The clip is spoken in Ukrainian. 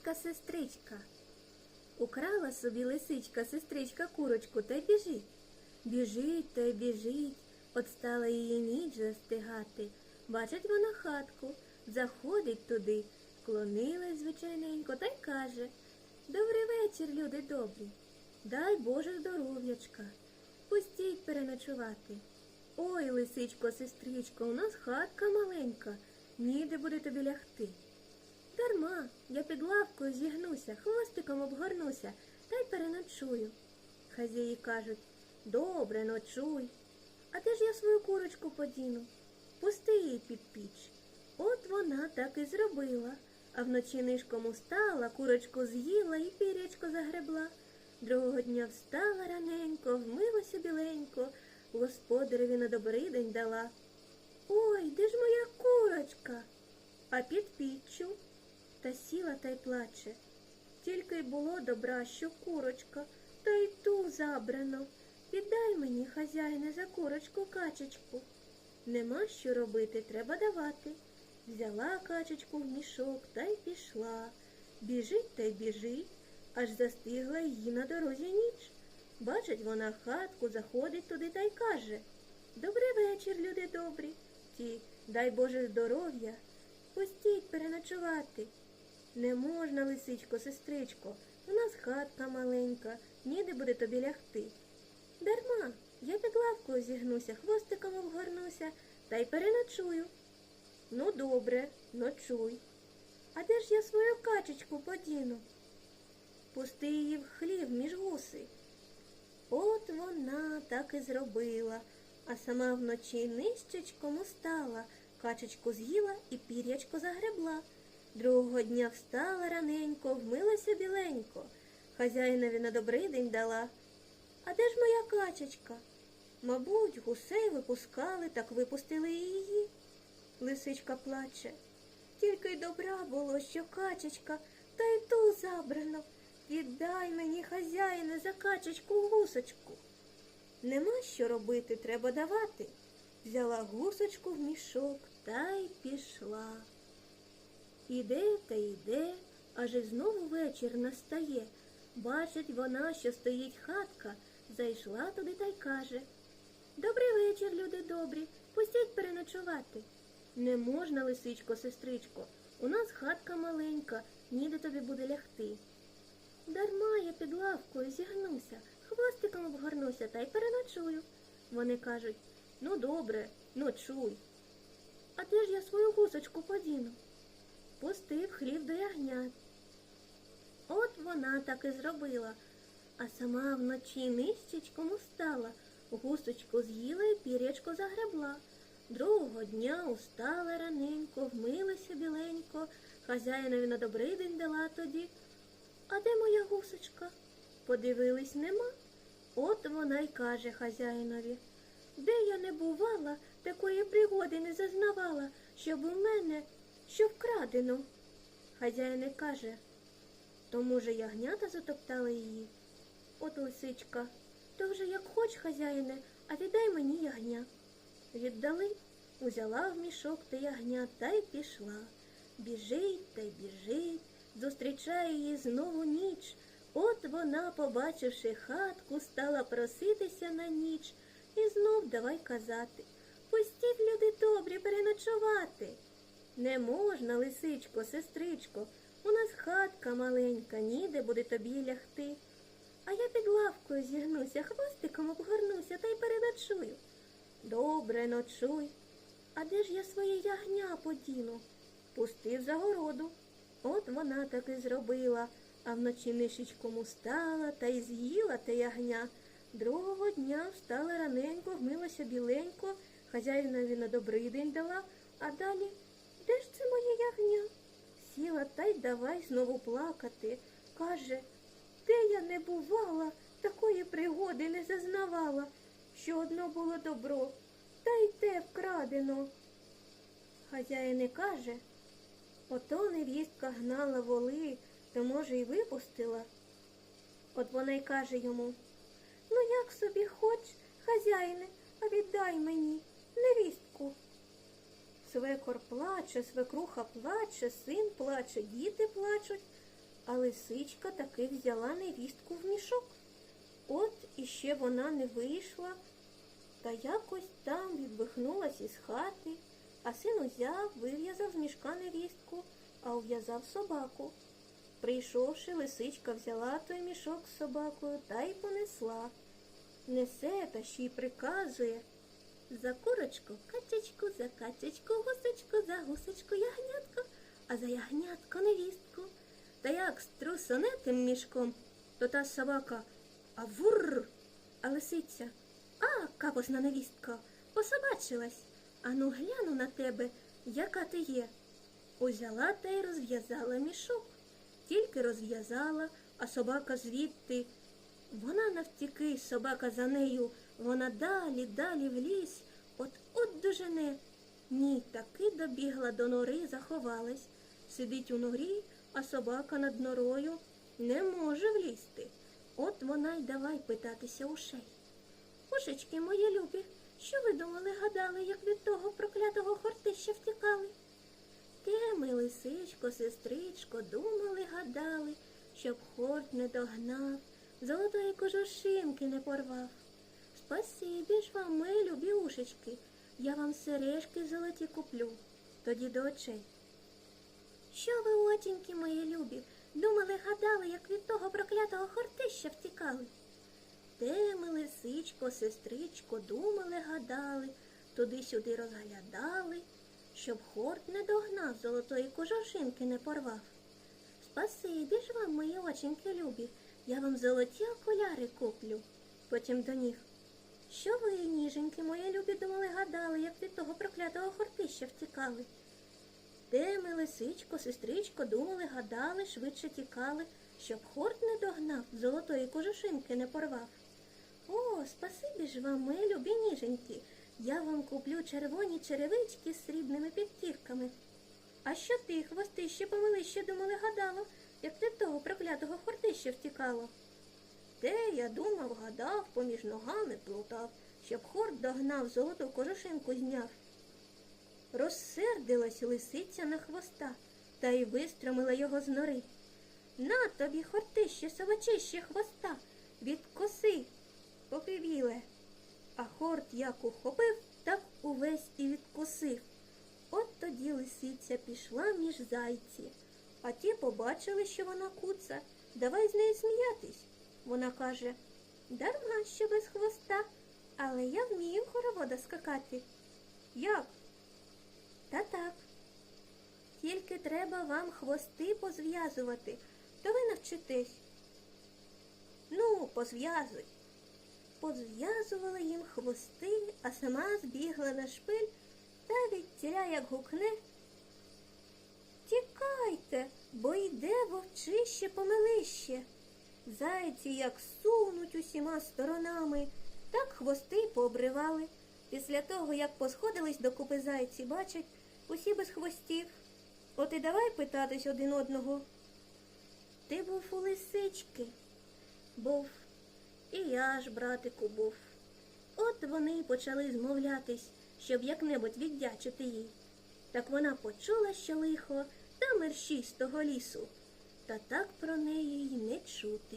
лисичка сестричка. Украла собі лисичка сестричка курочку та біжить. Біжить та й біжить, от стала її ніч застигати. Бачить вона хатку, заходить туди, клонилась звичайненько та й каже Добрий вечір, люди добрі. Дай Боже здоров'ячка. Пустіть переночувати. Ой, лисичко, сестричко, у нас хатка маленька, ніде буде тобі лягти. Дарма, я під лавкою зігнуся, хвостиком обгорнуся та й переночую. Хазяї кажуть, добре, ночуй. А де ж я свою курочку подіну? Пусти її під піч. От вона так і зробила. А вночі нишком устала, курочку з'їла і пірячко загребла. Другого дня встала раненько, вмилася біленько, господареві на добрий день дала. Ой, де ж моя курочка? А під піччю та сіла та й плаче. Тільки й було добра, що курочка, та й ту забрано. Віддай мені, хазяїне, за курочку качечку. Нема що робити, треба давати. Взяла качечку в мішок та й пішла. Біжить та й біжить, аж застигла її на дорозі ніч. Бачить вона хатку, заходить туди та й каже Добрий вечір, люди добрі. Ті, дай Боже здоров'я. Пустіть переночувати. Не можна, лисичко, сестричко, у нас хатка маленька, ніде буде тобі лягти. Дарма, я під лавкою зігнуся, хвостиком обгорнуся та й переночую. Ну, добре, ночуй. А де ж я свою качечку подіну? Пусти її в хлів між гуси. От вона так і зробила, а сама вночі нищечком устала, качечку з'їла і пірячко загребла. Другого дня встала раненько, вмилася біленько, хазяїнові на добрий день дала. А де ж моя качечка? Мабуть, гусей випускали, так випустили її. Лисичка плаче. Тільки й добра було, що качечка, та й ту забрано. Віддай мені, хазяїне, за качечку гусочку. Нема що робити, треба давати. Взяла гусочку в мішок та й пішла. Іде та йде, аж і знову вечір настає. Бачить вона, що стоїть хатка, зайшла туди та й каже Добрий вечір, люди добрі, пустіть переночувати. Не можна, лисичко, сестричко, у нас хатка маленька, ніде тобі буде лягти. Дарма я під лавкою зігнуся, хвостиком обгорнуся та й переночую. Вони кажуть ну добре, ночуй. А де ж я свою гусочку подіну? Пустив хлів до ягнят. От вона так і зробила, а сама вночі нищечком устала, гусочку з'їла і пірячко загребла. Другого дня устала раненько, вмилася біленько, хазяїнові на добрий день дала тоді. А де моя гусочка? Подивились, нема. От вона й каже хазяїнові. Де я не бувала, такої пригоди не зазнавала, щоб у мене що вкрадено. Хазяїн каже, то, може, ягнята затоптали її? От лисичка, то вже як хоч, хазяїне, а віддай мені ягня. Віддали, узяла в мішок та ягня та й пішла. Біжить та й біжить, зустрічає її знову ніч. От вона, побачивши хатку, стала проситися на ніч і знов давай казати Пустіть, люди добрі, переночувати. Не можна, лисичко, сестричко, у нас хатка маленька, ніде буде тобі лягти. А я під лавкою зігнуся, хвостиком обгорнуся та й переночую. Добре, ночуй. А де ж я своє ягня подіну? Пустив за городу. От вона так і зробила, а вночі нишечком устала та й з'їла те ягня. Другого дня встала раненько, вмилася біленько, хазяїнові на добрий день дала, а далі це? Сіла та й давай знову плакати. Каже, де я не бувала, такої пригоди не зазнавала, що одно було добро, та й те вкрадено. Хазяїн і каже, ото невістка гнала воли, то, може, й випустила. От вона й каже йому, ну як собі хоч, хазяїне, а віддай мені невістку. Свекор плаче, свекруха плаче, син плаче, діти плачуть. А лисичка таки взяла невістку в мішок. От іще вона не вийшла, та якось там відбихнулась із хати, а син узяв, вив'язав з мішка невістку, а ув'язав собаку. Прийшовши, лисичка взяла той мішок з собакою та й понесла. Несе та ще й приказує. За курочку, качечку, за качечку, гусечку, за гусечку, ягнятко, а за ягнятко невістку. Та як струсоне тим мішком, то та собака а вурр, а лисиця. А, капосна невістка, пособачилась. Ану гляну на тебе, яка ти є. Узяла та й розв'язала мішок. Тільки розв'язала, а собака звідти. Навтіки, собака за нею, вона далі, далі в ліс, от от дожене. Ні, таки добігла до нори, заховалась. Сидить у норі, а собака над норою не може влізти. От вона й давай питатися ушей. Ушечки мої любі, що ви думали, гадали, як від того проклятого хортища втікали? Те ми, лисичко, сестричко, думали, гадали, щоб хорт не догнав, золотої кожушинки не порвав. Спасибі ж вам, мої любі ушечки, я вам сережки золоті куплю, тоді до очей. Що ви, оченьки мої любі, думали, гадали, як від того проклятого хортища втікали? Те ми, лисичко, сестричко, думали, гадали, туди-сюди розглядали, щоб хорт не догнав, золотої кожушинки не порвав. Спасибі ж вам, мої оченьки любі, я вам золоті окуляри куплю. Потім до них. Що ви, ніженьки, мої любі, думали, гадали, як від того проклятого хортища втікали? Де ми, лисичко, сестричко, думали, гадали, швидше тікали, щоб хорт не догнав, золотої кожушинки не порвав. О, спасибі ж вам, мої любі ніженьки, я вам куплю червоні черевички з срібними підтівками. А що ти, хвостище помилище, думали, гадало, як від того проклятого хортища втікало? Те я думав, гадав, поміж ногами плутав, щоб хорт догнав, золоту кожушинку зняв. Розсердилась лисиця на хвоста та й вистромила його з нори. На тобі, хортище, совачище хвоста, від коси попивіле. А хорт як ухопив, так увесь і відкусив. От тоді лисиця пішла між зайці, а ті побачили, що вона куца. Давай з нею сміятись. Вона каже дарма що без хвоста, але я вмію хоровода скакати. Як? Та так. Тільки треба вам хвости позв'язувати, то ви навчитесь. Ну, позв'язуй. Позв'язувала їм хвости, а сама збігла на шпиль та відтіля як гукне. Тікайте, бо йде вовчище помилище. Зайці як сунуть усіма сторонами, так хвости пообривали. Після того, як посходились до купи зайці, бачать, усі без хвостів. От і давай питатись один одного. Ти був у лисички? Був. І я ж, братику, був. От вони й почали змовлятись, щоб як-небудь віддячити їй. Так вона почула, що лихо, та мерщій з того лісу, та так про неї й не чути.